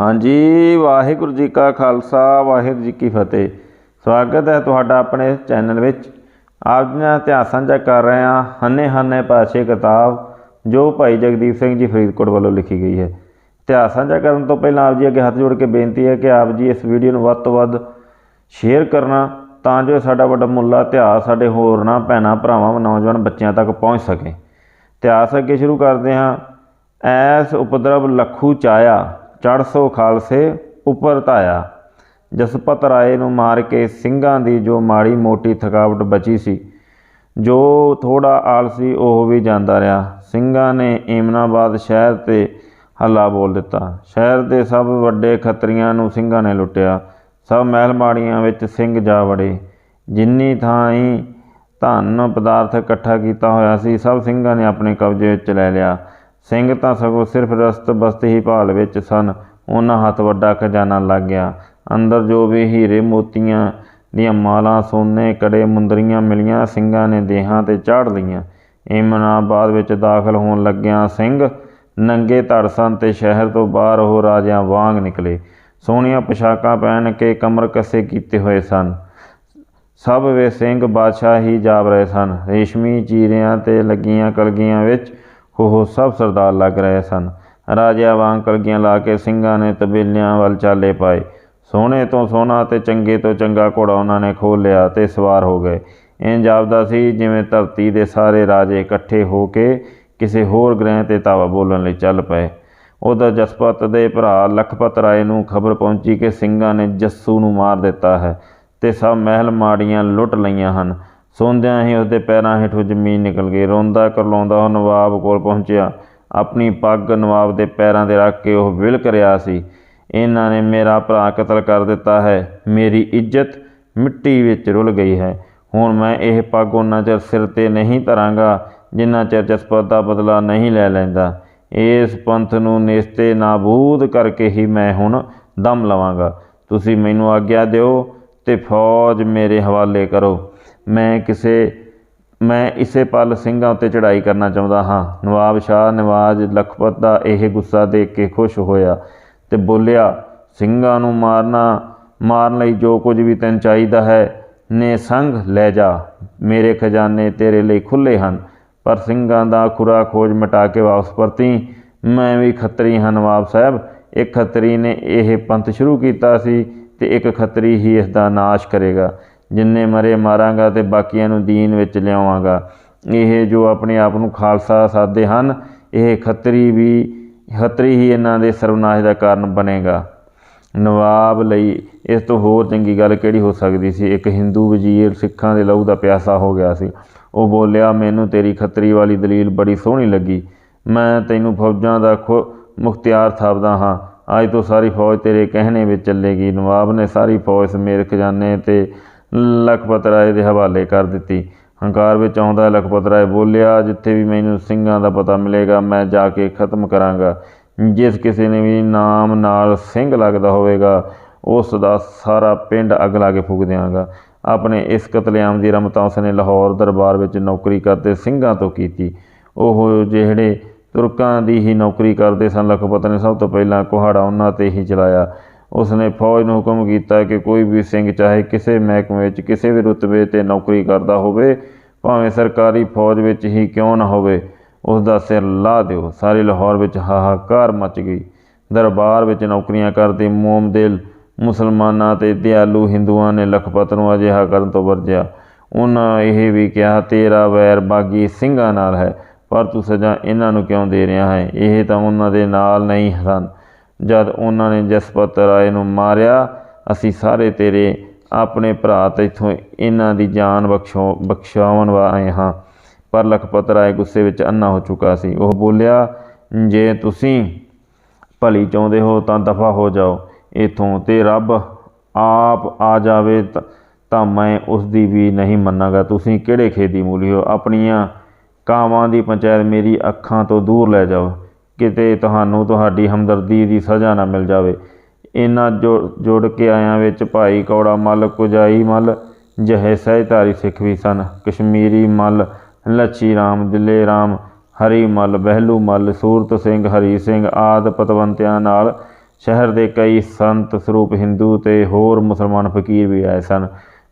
ਹਾਂਜੀ, ਵਾਹਿਗੁਰੂ ਜੀ ਕਾ ਖਾਲਸਾ, ਵਾਹਿਗੁਰੂ ਜੀ ਕੀ ਫਤਿਹ। ਸਵਾਗਤ ਹੈ ਤੁਹਾਡਾ ਆਪਣੇ ਚੈਨਲ ਵਿੱਚ। ਆਪ ਜੀ ਨਾਲ ਇਤਿਹਾਸ ਸਾਂਝਾ ਕਰ ਰਹੇ ਹਾਂ, ਹੰਨੇ ਹੰਨੇ ਪਾਸ਼ੇ ਕਿਤਾਬ, ਜੋ ਭਾਈ ਜਗਦੀਪ ਸਿੰਘ ਜੀ ਫਰੀਦਕੋਟ ਵੱਲੋਂ ਲਿਖੀ ਗਈ ਹੈ। ਇਤਿਹਾਸ ਸਾਂਝਾ ਕਰਨ ਤੋਂ ਪਹਿਲਾਂ ਆਪ ਜੀ ਅੱਗੇ ਹੱਥ ਜੋੜ ਕੇ ਬੇਨਤੀ ਹੈ ਕਿ ਆਪ ਜੀ ਇਸ ਵੀਡੀਓ ਨੂੰ ਵੱਧ ਤੋਂ ਵੱਧ ਸ਼ੇਅਰ ਕਰਨਾ, ਤਾਂ ਜੋ ਸਾਡਾ ਵੱਡਾ ਮੁੱਲਾ ਇਤਿਹਾਸ, ਸਾਡੇ ਹੋਰਨਾਂ ਭੈਣਾਂ, ਭਰਾਵਾਂ, ਨੌਜਵਾਨ ਬੱਚਿਆਂ ਤੱਕ ਪਹੁੰਚ ਸਕੇ। ਇਤਿਹਾਸ ਅੱਗੇ ਸ਼ੁਰੂ ਕਰਦੇ ਹਾਂ। ਐਸ ਉਪਦਰਵ ਲਖੂ ਚਾਇਆ। ਚੜ ਸੋ ਖਾਲਸੇ ਉੱਪਰ ਧਾਇਆ। ਜਸਪਤ ਰਾਏ ਨੂੰ ਮਾਰ ਕੇ ਸਿੰਘਾਂ ਦੀ ਜੋ ਮਾੜੀ ਮੋਟੀ ਥਕਾਵਟ ਬਚੀ ਸੀ, ਜੋ ਥੋੜਾ ਆਲਸੀ ਉਹ ਵੀ ਜਾਂਦਾ ਰਿਹਾ। ਸਿੰਘਾਂ ਨੇ ਏਮਨਾਬਾਦ ਸ਼ਹਿਰ ਤੇ ਹੱਲਾ ਬੋਲ ਦਿੱਤਾ। ਸ਼ਹਿਰ ਦੇ ਸਭ ਵੱਡੇ ਖੱਤਰੀਆਂ ਨੂੰ ਸਿੰਘਾਂ ਨੇ ਲੁੱਟਿਆ। ਸਭ ਮਹਿਲ ਮਾੜੀਆਂ ਵਿੱਚ ਸਿੰਘ ਜਾ ਵੜੇ। ਜਿੰਨੀ ਥਾਂ ਹੀ ਧਨ ਪਦਾਰਥ ਇਕੱਠਾ ਕੀਤਾ ਹੋਇਆ ਸੀ, ਸਭ ਸਿੰਘਾਂ ਨੇ ਆਪਣੇ ਕਬਜ਼ੇ ਵਿੱਚ ਲੈ ਲਿਆ। ਸਿੰਘ ਤਾਂ ਸਗੋਂ ਸਿਰਫ ਰਸਤ ਬਸਤ ਹੀ ਭਾਲ ਵਿੱਚ ਸਨ। ਉਹਨਾਂ ਹੱਥ ਵੱਡਾ ਖਜ਼ਾਨਾ ਲੱਗ ਗਿਆ। ਅੰਦਰ ਜੋ ਵੀ ਹੀਰੇ ਮੋਤੀਆਂ ਦੀਆਂ ਮਾਲਾਂ, ਸੋਨੇ, ਕੜੇ, ਮੁੰਦਰੀਆਂ ਮਿਲੀਆਂ, ਸਿੰਘਾਂ ਨੇ ਦੇਹਾਂ ਤੇ ਚਾੜ ਲਈਆਂ। ਇਮਨਾਬਾਦ ਵਿੱਚ ਦਾਖਲ ਹੋਣ ਲੱਗਿਆਂ ਸਿੰਘ ਨੰਗੇ ਧੜ ਸਨ ਤੇ ਸ਼ਹਿਰ ਤੋਂ ਬਾਹਰ ਉਹ ਰਾਜਿਆਂ ਵਾਂਗ ਨਿਕਲੇ। ਸੋਹਣੀਆਂ ਪੋਸ਼ਾਕਾਂ ਪਹਿਨ ਕੇ ਕਮਰ ਕੱਸੇ ਕੀਤੇ ਹੋਏ ਸਨ। ਸਭ ਵੇ ਸਿੰਘ ਬਾਦਸ਼ਾਹ ਹੀ ਜਾਬ ਰਹੇ ਸਨ। ਰੇਸ਼ਮੀ ਚੀਰਿਆਂ ਤੇ ਲੱਗੀਆਂ ਕਲਗੀਆਂ ਵਿੱਚ ਉਹ ਸਭ ਸਰਦਾਰ ਲੱਗ ਰਹੇ ਸਨ। ਰਾਜਿਆਂ ਵਾਂਗ ਕਲਗੀਆਂ ਲਾ ਕੇ ਸਿੰਘਾਂ ਨੇ ਤਬੇਲਿਆਂ ਵੱਲ ਚਾਲੇ ਪਾਏ। ਸੋਹਣੇ ਤੋਂ ਸੋਹਣਾ ਤੇ ਚੰਗੇ ਤੋਂ ਚੰਗਾ ਘੋੜਾ ਉਹਨਾਂ ਨੇ ਖੋਹ ਲਿਆ ਤੇ ਸਵਾਰ ਹੋ ਗਏ। ਇੰਝ ਜਾਪਦਾ ਸੀ ਜਿਵੇਂ ਧਰਤੀ ਦੇ ਸਾਰੇ ਰਾਜੇ ਇਕੱਠੇ ਹੋ ਕੇ ਕਿਸੇ ਹੋਰ ਗ੍ਰਹਿ ਤੇ ਤਾਵਾ ਬੋਲਣ ਲਈ ਚੱਲ ਪਏ। ਉਹਦਾ ਜਸਪਤ ਦੇ ਭਰਾ ਲਖਪਤ ਰਾਏ ਨੂੰ ਖਬਰ ਪਹੁੰਚੀ ਕਿ ਸਿੰਘਾਂ ਨੇ ਜੱਸੂ ਨੂੰ ਮਾਰ ਦਿੱਤਾ ਹੈ ਤੇ ਸਭ ਮਹਿਲ ਮਾੜੀਆਂ ਲੁੱਟ ਲਈਆਂ ਹਨ। ਸੌਂਦਿਆਂ ਹੀ ਉਸਦੇ ਪੈਰਾਂ ਹੇਠੋਂ ਜ਼ਮੀਨ ਨਿਕਲ ਗਈ। ਰੋਂਦਾ ਕਰਲਾਉਂਦਾ ਉਹ ਨਵਾਬ ਕੋਲ ਪਹੁੰਚਿਆ। ਆਪਣੀ ਪੱਗ ਨਵਾਬ ਦੇ ਪੈਰਾਂ 'ਤੇ ਰੱਖ ਕੇ ਉਹ ਵਿਲਕ ਰਿਹਾ ਸੀ। ਇਹਨਾਂ ਨੇ ਮੇਰਾ ਭਰਾ ਕਤਲ ਕਰ ਦਿੱਤਾ ਹੈ। ਮੇਰੀ ਇੱਜ਼ਤ ਮਿੱਟੀ ਵਿੱਚ ਰੁਲ ਗਈ ਹੈ। ਹੁਣ ਮੈਂ ਇਹ ਪੱਗ ਉਹਨਾਂ ਚਿਰ ਸਿਰ ਤੇ ਨਹੀਂ ਧਰਾਂਗਾ, ਜਿੰਨਾ ਚਿਰ ਜਸਪਤ ਦਾ ਬਦਲਾ ਨਹੀਂ ਲੈ ਲੈਂਦਾ। ਇਸ ਪੰਥ ਨੂੰ ਨੇਸਤੇ ਨਾਬੂਦ ਕਰਕੇ ਹੀ ਮੈਂ ਹੁਣ ਦਮ ਲਵਾਂਗਾ। ਤੁਸੀਂ ਮੈਨੂੰ ਆਗਿਆ ਦਿਓ ਤੇ ਫੌਜ ਮੇਰੇ ਹਵਾਲੇ ਕਰੋ। ਮੈਂ ਕਿਸੇ, ਮੈਂ ਇਸੇ ਪਲ ਸਿੰਘਾਂ ਉੱਤੇ ਚੜ੍ਹਾਈ ਕਰਨਾ ਚਾਹੁੰਦਾ ਹਾਂ। ਨਵਾਬ ਸ਼ਾਹ ਨਵਾਜ਼ ਲਖਪਤ ਦਾ ਇਹ ਗੁੱਸਾ ਦੇਖ ਕੇ ਖੁਸ਼ ਹੋਇਆ ਤੇ ਬੋਲਿਆ, ਸਿੰਘਾਂ ਨੂੰ ਮਾਰਨਾ, ਮਾਰਨ ਲਈ ਜੋ ਕੁਝ ਵੀ ਤੈਨੂੰ ਚਾਹੀਦਾ ਹੈ, ਨੇ ਸੰਗ ਲੈ ਜਾ। ਮੇਰੇ ਖਜ਼ਾਨੇ ਤੇਰੇ ਲਈ ਖੁੱਲੇ ਹਨ, ਪਰ ਸਿੰਘਾਂ ਦਾ ਖੁਰਾ ਖੋਜ ਮਿਟਾ ਕੇ ਵਾਪਸ ਪਰਤੀ। ਮੈਂ ਵੀ ਖੱਤਰੀ ਹਾਂ ਨਵਾਬ ਸਾਹਿਬ। ਇੱਕ ਖੱਤਰੀ ਨੇ ਇਹ ਪੰਥ ਸ਼ੁਰੂ ਕੀਤਾ ਸੀ ਤੇ ਇੱਕ ਖੱਤਰੀ ਹੀ ਇਸ ਦਾ ਨਾਸ਼ ਕਰੇਗਾ। ਜਿੰਨੇ ਮਰੇ ਮਾਰਾਂਗਾ ਤੇ ਬਾਕੀਆਂ ਨੂੰ ਦੀਨ ਵਿੱਚ ਲਿਆਵਾਂਗਾ। ਇਹ ਜੋ ਆਪਣੇ ਆਪ ਨੂੰ ਖਾਲਸਾ ਸਾਦੇ ਹਨ, ਇਹ ਖੱਤਰੀ ਵੀ, ਖੱਤਰੀ ਹੀ ਇਹਨਾਂ ਦੇ ਸਰਵਨਾਸ਼ ਦਾ ਕਾਰਨ ਬਣੇਗਾ। ਨਵਾਬ ਲਈ ਇਸ ਤੋਂ ਹੋਰ ਚੰਗੀ ਗੱਲ ਕਿਹੜੀ ਹੋ ਸਕਦੀ ਸੀ? ਇੱਕ ਹਿੰਦੂ ਵਜ਼ੀਰ ਸਿੱਖਾਂ ਦੇ ਲਹੂ ਦਾ ਪਿਆਸਾ ਹੋ ਗਿਆ ਸੀ। ਉਹ ਬੋਲਿਆ, ਮੈਨੂੰ ਤੇਰੀ ਖੱਤਰੀ ਵਾਲੀ ਦਲੀਲ ਬੜੀ ਸੋਹਣੀ ਲੱਗੀ। ਮੈਂ ਤੈਨੂੰ ਫੌਜਾਂ ਦਾ ਖੁ, ਮੁਖਤਿਆਰ ਥਾਪਦਾ ਹਾਂ। ਅੱਜ ਤੋਂ ਸਾਰੀ ਫੌਜ ਤੇਰੇ ਕਹਿਣੇ ਵਿੱਚ ਚੱਲੇਗੀ। ਨਵਾਬ ਨੇ ਸਾਰੀ ਫੌਜ ਸਮੇਤ ਖਜ਼ਾਨੇ ਤੇ ਲਖਪਤ ਰਾਏ ਦੇ ਹਵਾਲੇ ਕਰ ਦਿੱਤੀ। ਹੰਕਾਰ ਵਿੱਚ ਆਉਂਦਾ ਲਖਪਤ ਰਾਏ ਬੋਲਿਆ, ਜਿੱਥੇ ਵੀ ਮੈਨੂੰ ਸਿੰਘਾਂ ਦਾ ਪਤਾ ਮਿਲੇਗਾ, ਮੈਂ ਜਾ ਕੇ ਖਤਮ ਕਰਾਂਗਾ। ਜਿਸ ਕਿਸੇ ਨੇ ਵੀ ਨਾਮ ਨਾਲ ਸਿੰਘ ਲੱਗਦਾ ਹੋਵੇਗਾ, ਉਸ ਦਾ ਸਾਰਾ ਪਿੰਡ ਅੱਗ ਲਾ ਕੇ ਫੂਕ ਦਿਆਂਗਾ। ਆਪਣੇ ਇਸ ਕਤਲੇਆਮ ਦੀ ਰਮਤਾ ਉਸਨੇ ਲਾਹੌਰ ਦਰਬਾਰ ਵਿੱਚ ਨੌਕਰੀ ਕਰਦੇ ਸਿੰਘਾਂ ਤੋਂ ਕੀਤੀ। ਉਹ ਜਿਹੜੇ ਤੁਰਕਾਂ ਦੀ ਹੀ ਨੌਕਰੀ ਕਰਦੇ ਸਨ, ਲਖਪਤ ਨੇ ਸਭ ਤੋਂ ਪਹਿਲਾਂ ਕੁਹਾੜਾ ਉਹਨਾਂ ਤੇ ਹੀ ਚਲਾਇਆ। ਉਸ ਨੇ ਫੌਜ ਨੂੰ ਹੁਕਮ ਕੀਤਾ ਕਿ ਕੋਈ ਵੀ ਸਿੰਘ ਚਾਹੇ ਕਿਸੇ ਮਹਿਕਮੇ ਵਿੱਚ, ਕਿਸੇ ਵੀ ਰੁਤਬੇ ਤੇ ਨੌਕਰੀ ਕਰਦਾ ਹੋਵੇ, ਭਾਵੇਂ ਸਰਕਾਰੀ ਫੌਜ ਵਿੱਚ ਹੀ ਕਿਉਂ ਨਾ ਹੋਵੇ ਉਸ ਦਾ ਸਿਰ ਲਾ ਦਿਓ। ਸਾਰੇ ਲਾਹੌਰ ਵਿੱਚ ਹਾਹਾਕਾਰ ਮਚ ਗਈ। ਦਰਬਾਰ ਵਿੱਚ ਨੌਕਰੀਆਂ ਕਰਦੇ ਮੋਮਦਿਲ ਮੁਸਲਮਾਨਾਂ ਤੇ ਦਿਆਲੂ ਹਿੰਦੂਆਂ ਨੇ ਲਖਪਤ ਨੂੰ ਅਜਿਹਾ ਕਰਨ ਤੋਂ ਵਰਜਿਆ। ਉਹਨਾਂ ਇਹ ਵੀ ਕਿਹਾ, ਤੇਰਾ ਵੈਰ ਬਾਗੀ ਸਿੰਘਾਂ ਨਾਲ ਹੈ, ਪਰ ਤੂੰ ਸਜ਼ਾ ਇਹਨਾਂ ਨੂੰ ਕਿਉਂ ਦੇ ਰਿਹਾ ਹੈ? ਇਹ ਤਾਂ ਉਹਨਾਂ ਦੇ ਨਾਲ ਨਹੀਂ ਸਨ। ਜਦ ਉਹਨਾਂ ਨੇ ਜਸਪਤ ਰਾਏ ਨੂੰ ਮਾਰਿਆ, ਅਸੀਂ ਸਾਰੇ ਤੇਰੇ ਆਪਣੇ ਭਰਾ ਤੇਥੋਂ ਇਹਨਾਂ ਦੀ ਜਾਨ ਬਖਸ਼ੋ, ਬਖਸ਼ਾਉਣ ਆਏ ਹਾਂ। ਪਰ ਲਖਪਤ ਰਾਏ ਗੁੱਸੇ ਵਿੱਚ ਅੰਨਾ ਹੋ ਚੁੱਕਾ ਸੀ। ਉਹ ਬੋਲਿਆ, ਜੇ ਤੁਸੀਂ ਭਲੀ ਚਾਹੁੰਦੇ ਹੋ ਤਾਂ ਦਫਾ ਹੋ ਜਾਓ। ਇਥੋਂ ਤੇ ਰੱਬ ਆਪ ਆ ਜਾਵੇ ਤਾਂ ਮੈਂ ਉਸ ਦੀ ਵੀ ਨਹੀਂ ਮੰਨਾਂਗਾ। ਤੁਸੀਂ ਕਿਹੜੇ ਖੇਦੀ ਮੂਲੀ ਹੋ? ਆਪਣੀਆਂ ਕਾਵਾਂ ਦੀ ਪੰਚਾਇਤ ਮੇਰੀ ਅੱਖਾਂ ਤੋਂ ਦੂਰ ਲੈ ਜਾਓ। ਕਿਤੇ ਤੁਹਾਨੂੰ ਤੁਹਾਡੀ ਹਮਦਰਦੀ ਦੀ ਸਜ਼ਾ ਨਾ ਮਿਲ ਜਾਵੇ। ਇਹਨਾਂ ਜੁੜ ਕੇ ਆਇਆਂ ਵਿੱਚ ਭਾਈ ਕੌੜਾ ਮੱਲ, ਕੁਜਾਈ ਮੱਲ, ਜਹੇ ਸਹਿਧਾਰੀ ਸਿੱਖ ਵੀ ਸਨ। ਕਸ਼ਮੀਰੀ ਮੱਲ, ਲੱਛੀ ਰਾਮ, ਦਿੱਲੇ ਰਾਮ, ਹਰੀ ਮੱਲ, ਬਹਿਲੂ ਮੱਲ, ਸੂਰਤ ਸਿੰਘ, ਹਰੀ ਸਿੰਘ ਆਦ ਪਤਵੰਤਿਆਂ ਨਾਲ ਸ਼ਹਿਰ ਦੇ ਕਈ ਸੰਤ ਸਰੂਪ ਹਿੰਦੂ ਤੇ ਹੋਰ ਮੁਸਲਮਾਨ ਫਕੀਰ ਵੀ ਆਏ ਸਨ।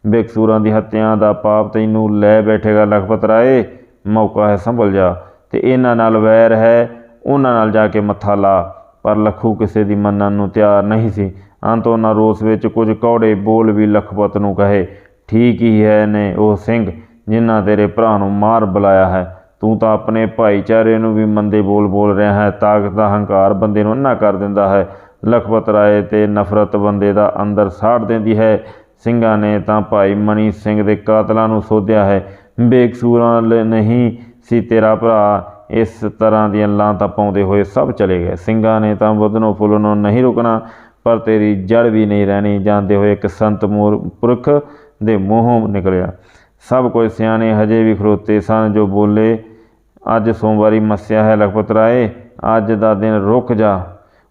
ਬੇਕਸੂਰਾਂ ਦੀ ਹੱਤਿਆ ਦਾ ਪਾਪ ਤੈਨੂੰ ਲੈ ਬੈਠੇਗਾ ਲਖਪਤ ਰਾਏ, ਮੌਕਾ ਹੈ ਸੰਭਲ ਜਾ। ਤੇ ਇਹਨਾਂ ਨਾਲ ਵੈਰ ਹੈ ਉਹਨਾਂ ਨਾਲ ਜਾ ਕੇ ਮੱਥਾ ਲਾ, ਪਰ ਲਖੂ ਕਿਸੇ ਦੀ ਮੰਨਣ ਨੂੰ ਤਿਆਰ ਨਹੀਂ ਸੀ। ਅੰਤ ਉਹਨਾਂ ਰੋਸ ਵਿੱਚ ਕੁਝ ਕੌੜੇ ਬੋਲ ਵੀ ਲਖਪਤ ਨੂੰ ਕਹੇ, ਠੀਕ ਹੀ ਹੈ ਨੇ ਉਹ ਸਿੰਘ, ਜਿਨ੍ਹਾਂ ਤੇਰੇ ਭਰਾ ਨੂੰ ਮਾਰ ਬੁਲਾਇਆ ਹੈ। ਤੂੰ ਤਾਂ ਆਪਣੇ ਭਾਈਚਾਰੇ ਨੂੰ ਵੀ ਮੰਦੇ ਬੋਲ ਬੋਲ ਰਿਹਾ ਹੈ, ਤਾਕਤ ਦਾ ਹੰਕਾਰ ਬੰਦੇ ਨੂੰ ਅੰਨਾ ਕਰ ਦਿੰਦਾ ਹੈ। ਲਖਪਤ ਰਾਏ ਤੇ ਨਫ਼ਰਤ ਬੰਦੇ ਦਾ ਅੰਦਰ ਸਾੜ ਦਿੰਦੀ ਹੈ। ਸਿੰਘਾਂ ਨੇ ਤਾਂ ਭਾਈ ਮਣੀ ਸਿੰਘ ਦੇ ਕਾਤਲਾਂ ਨੂੰ ਸੋਧਿਆ ਹੈ। ਬੇਕਸੂਰਾਂ ਨਹੀਂ ਸੀ ਤੇਰਾ ਭਰਾ। ਇਸ ਤਰ੍ਹਾਂ ਦੀਆਂ ਲਾਂਤਾਂ ਪਾਉਂਦੇ ਹੋਏ ਸਭ ਚਲੇ ਗਏ। ਸਿੰਘਾਂ ਨੇ ਤਾਂ ਵਧਨੋਂ ਫੁੱਲਣੋਂ ਨਹੀਂ ਰੁਕਣਾ, ਪਰ ਤੇਰੀ ਜੜ ਵੀ ਨਹੀਂ ਰਹਿਣੀ। ਜਾਂਦੇ ਹੋਏ ਇੱਕ ਸੰਤ ਮੂਰ ਪੁਰਖ ਦੇ ਮੂੰਹੋਂ ਨਿਕਲਿਆ। ਸਭ ਕੋਈ ਸਿਆਣੇ ਹਜੇ ਵੀ ਖਲੋਤੇ ਸਨ ਜੋ ਬੋਲੇ, ਅੱਜ ਸੋਮਵਾਰੀ ਮੱਸਿਆ ਹੈ ਲਖਪਤ ਰਾਏ ਅੱਜ ਦਾ ਦਿਨ ਰੁਕ ਜਾ।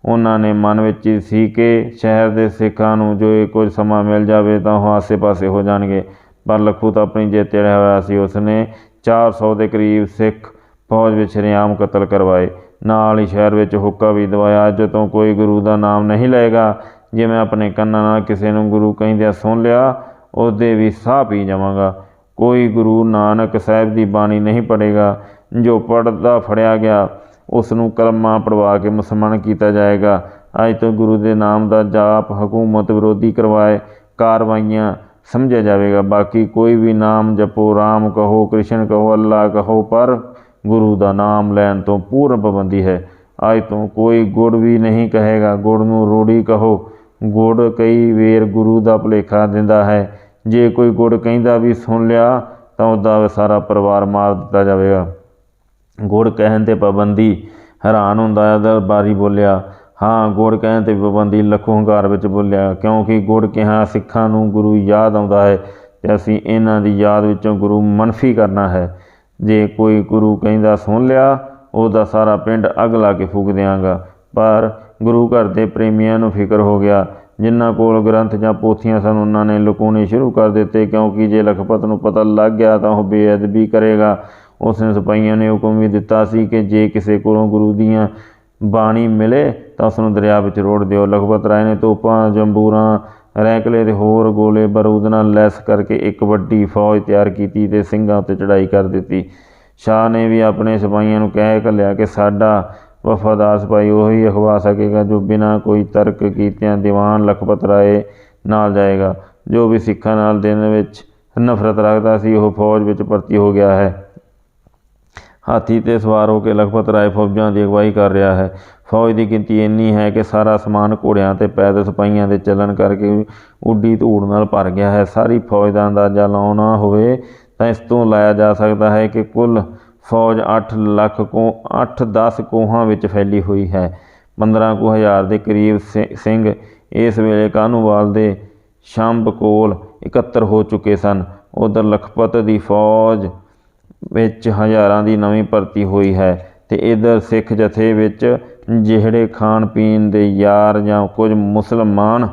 ਉਹਨਾਂ ਨੇ ਮਨ ਵਿੱਚ ਹੀ ਸੀ ਕਿ ਸ਼ਹਿਰ ਦੇ ਸਿੱਖਾਂ ਨੂੰ ਜੋ ਇਹ ਕੁਝ ਸਮਾਂ ਮਿਲ ਜਾਵੇ ਤਾਂ ਉਹ ਆਸੇ-ਪਾਸੇ ਹੋ ਜਾਣਗੇ। ਪਰ ਲਖੂ ਤਾਂ ਆਪਣੀ ਜਿੱਤ ਚੜਿਆ ਹੋਇਆ ਸੀ। ਉਸਨੇ 400 ਦੇ ਕਰੀਬ ਸਿੱਖ ਫੌਜ ਵਿੱਚ ਰਿਆਮ ਕਤਲ ਕਰਵਾਏ। ਨਾਲ ਹੀ ਸ਼ਹਿਰ ਵਿੱਚ ਹੁੱਕਾ ਵੀ ਦਵਾਇਆ। ਅੱਜ ਤੋਂ ਕੋਈ ਗੁਰੂ ਦਾ ਨਾਮ ਨਹੀਂ ਲਏਗਾ। ਜੇ ਮੈਂ ਆਪਣੇ ਕੰਨਾਂ ਨਾਲ ਕਿਸੇ ਨੂੰ ਗੁਰੂ ਕਹਿੰਦਿਆਂ ਸੁਣ ਲਿਆ ਉਹਦੇ ਵੀ ਸਾਹ ਪੀ ਜਾਵਾਂਗਾ। ਕੋਈ ਗੁਰੂ ਨਾਨਕ ਸਾਹਿਬ ਦੀ ਬਾਣੀ ਨਹੀਂ ਪੜ੍ਹੇਗਾ। ਜੋ ਪੜ੍ਹਦਾ ਫੜਿਆ ਗਿਆ ਉਸ ਨੂੰ ਕਲਮਾ ਪੜਵਾ ਕੇ ਮੁਸਲਮਾਨ ਕੀਤਾ ਜਾਏਗਾ। ਅੱਜ ਤੋਂ ਗੁਰੂ ਦੇ ਨਾਮ ਦਾ ਜਾਪ, ਹਕੂਮਤ ਵਿਰੋਧੀ ਕਰਵਾਏ, ਕਾਰਵਾਈਆਂ ਸਮਝਿਆ ਜਾਵੇਗਾ। ਬਾਕੀ ਕੋਈ ਵੀ ਨਾਮ ਜਪੋ, ਰਾਮ ਕਹੋ, ਕ੍ਰਿਸ਼ਨ ਕਹੋ, ਅੱਲਾ ਕਹੋ, ਪਰ ਗੁਰੂ ਦਾ ਨਾਮ ਲੈਣ ਤੋਂ ਪੂਰਨ ਪਾਬੰਦੀ ਹੈ। ਅੱਜ ਤੋਂ ਕੋਈ ਗੁੜ ਵੀ ਨਹੀਂ ਕਹੇਗਾ। ਗੁੜ ਨੂੰ ਰੋੜੀ ਕਹੋ। ਗੁੜ ਕਈ ਵੇਰ ਗੁਰੂ ਦਾ ਭੁਲੇਖਾ ਦਿੰਦਾ ਹੈ। ਜੇ ਕੋਈ ਗੁੜ ਕਹਿੰਦਾ ਵੀ ਸੁਣ ਲਿਆ, ਤਾਂ ਉਹਦਾ ਸਾਰਾ ਪਰਿਵਾਰ ਮਾਰ ਦਿੱਤਾ ਜਾਵੇਗਾ। ਗੁੜ ਕਹਿਣ ਤੇ ਪਾਬੰਦੀ ਹੈਰਾਨ ਹੁੰਦਾ ਹੈ। ਦਰਬਾਰੀ ਬੋਲਿਆ, ਹਾਂ, ਗੁੜ ਕਹਿਣ ਤੇ ਪਾਬੰਦੀ ਲੱਖੋਂ ਹੰਕਾਰ ਵਿੱਚ ਬੋਲਿਆ, ਕਿਉਂਕਿ ਗੁੜ ਕਿਹਾ, ਸਿੱਖਾਂ ਨੂੰ ਗੁਰੂ ਯਾਦ ਆਉਂਦਾ ਹੈ ਤੇ ਅਸੀਂ ਇਹਨਾਂ ਦੀ ਯਾਦ ਵਿੱਚੋਂ ਗੁਰੂ ਮਨਫੀ ਕਰਨਾ ਹੈ। ਜੇ ਕੋਈ ਗੁਰੂ ਕਹਿੰਦਾ ਸੁਣ ਲਿਆ, ਉਹਦਾ ਸਾਰਾ ਪਿੰਡ ਅੱਗ ਲਾ ਕੇ ਫੂਕ ਦਿਆਂਗਾ। ਪਰ ਗੁਰੂ ਘਰ ਦੇ ਪ੍ਰੇਮੀਆਂ ਨੂੰ ਫਿਕਰ ਹੋ ਗਿਆ। ਜਿਨ੍ਹਾਂ ਕੋਲ ਗ੍ਰੰਥ ਜਾਂ ਪੋਥੀਆਂ ਸਨ, ਉਹਨਾਂ ਨੇ ਲੁਕਾਉਣੇ ਸ਼ੁਰੂ ਕਰ ਦਿੱਤੇ, ਕਿਉਂਕਿ ਜੇ ਲਖਪਤ ਨੂੰ ਪਤਾ ਲੱਗ ਗਿਆ ਤਾਂ ਉਹ ਬੇਅਦਬੀ ਕਰੇਗਾ। ਉਸ ਨੇ ਸਿਪਾਹੀਆਂ ਨੇ ਹੁਕਮ ਵੀ ਦਿੱਤਾ ਸੀ ਕਿ ਜੇ ਕਿਸੇ ਕੋਲੋਂ ਗੁਰੂ ਦੀਆਂ ਬਾਣੀ ਮਿਲੇ ਤਾਂ ਉਸ ਨੂੰ ਦਰਿਆ ਵਿੱਚ ਰੋੜ ਦਿਓ। ਲਖਪਤ ਰਾਏ ਨੇ ਤੋਪਾਂ, ਜੰਬੂਰਾਂ ਰੈਂਕਲੇ ਤੇ ਹੋਰ ਗੋਲੇ ਬਾਰੂਦ ਨਾਲ ਲੈਸ ਕਰਕੇ ਇੱਕ ਵੱਡੀ ਫੌਜ ਤਿਆਰ ਕੀਤੀ ਤੇ ਸਿੰਘਾਂ ਉੱਤੇ ਚੜ੍ਹਾਈ ਕਰ ਦਿੱਤੀ। ਸ਼ਾਹ ਨੇ ਵੀ ਆਪਣੇ ਸਿਪਾਹੀਆਂ ਨੂੰ ਕਹਿ ਘੱਲਿਆ ਕਿ ਸਾਡਾ ਵਫਾਦਾਰ ਸਿਪਾਹੀ ਉਹੀ ਅਖਵਾ ਸਕੇਗਾ ਜੋ ਬਿਨਾਂ ਕੋਈ ਤਰਕ ਕੀਤਿਆਂ ਦੀਵਾਨ ਲਖਪਤ ਰਾਏ ਨਾਲ ਜਾਏਗਾ। ਜੋ ਵੀ ਸਿੱਖਾਂ ਨਾਲ ਦਿਨ ਵਿੱਚ ਨਫ਼ਰਤ ਰੱਖਦਾ ਸੀ, ਉਹ ਫੌਜ ਵਿੱਚ ਭਰਤੀ ਹੋ ਗਿਆ ਹੈ। ਹਾਥੀ ਤੇ ਸਵਾਰ ਹੋ ਕੇ ਲਖਪਤ ਰਾਏ ਫੌਜਾਂ ਦੀ ਅਗਵਾਈ ਕਰ ਰਿਹਾ ਹੈ। ਫੌਜ ਦੀ ਗਿਣਤੀ ਇੰਨੀ ਹੈ ਕਿ ਸਾਰਾ ਸਮਾਨ ਘੋੜਿਆਂ ਤੇ ਪੈਦਲ ਸਿਪਾਹੀਆਂ ਦੇ ਚੱਲਣ ਕਰਕੇ ਉੱਡੀ ਧੂੜ ਨਾਲ ਭਰ ਗਿਆ ਹੈ। ਸਾਰੀ ਫੌਜ ਦਾ ਅੰਦਾਜ਼ਾ ਲਾਉਣਾ ਹੋਵੇ ਤਾਂ ਇਸ ਤੋਂ ਲਾਇਆ ਜਾ ਸਕਦਾ ਹੈ ਕਿ ਕੁੱਲ ਫੌਜ 8 ਲੱਖ ਕੋ 8-10 ਕੋਹਾਂ ਵਿੱਚ ਫੈਲੀ ਹੋਈ ਹੈ। 15 ਕੁ ਹਜ਼ਾਰ ਦੇ ਕਰੀਬ ਸਿ- ਸਿੰਘ ਇਸ ਵੇਲੇ ਕਾਹਨੂਵਾਲ ਦੇ ਸ਼ੰਭ ਕੋਲ ਇਕੱਤਰ ਹੋ ਚੁੱਕੇ ਸਨ। ਉਧਰ ਲਖਪਤ ਦੀ ਫੌਜ ਵਿੱਚ ਹਜ਼ਾਰਾਂ ਦੀ ਨਵੀਂ ਭਰਤੀ ਹੋਈ ਹੈ ਤੇ ਇਧਰ ਸਿੱਖ ਜਥੇ ਵਿੱਚ ਜਿਹੜੇ ਖਾਣ ਪੀਣ ਦੇ ਯਾਰ ਜਾਂ ਕੁਝ ਮੁਸਲਮਾਨ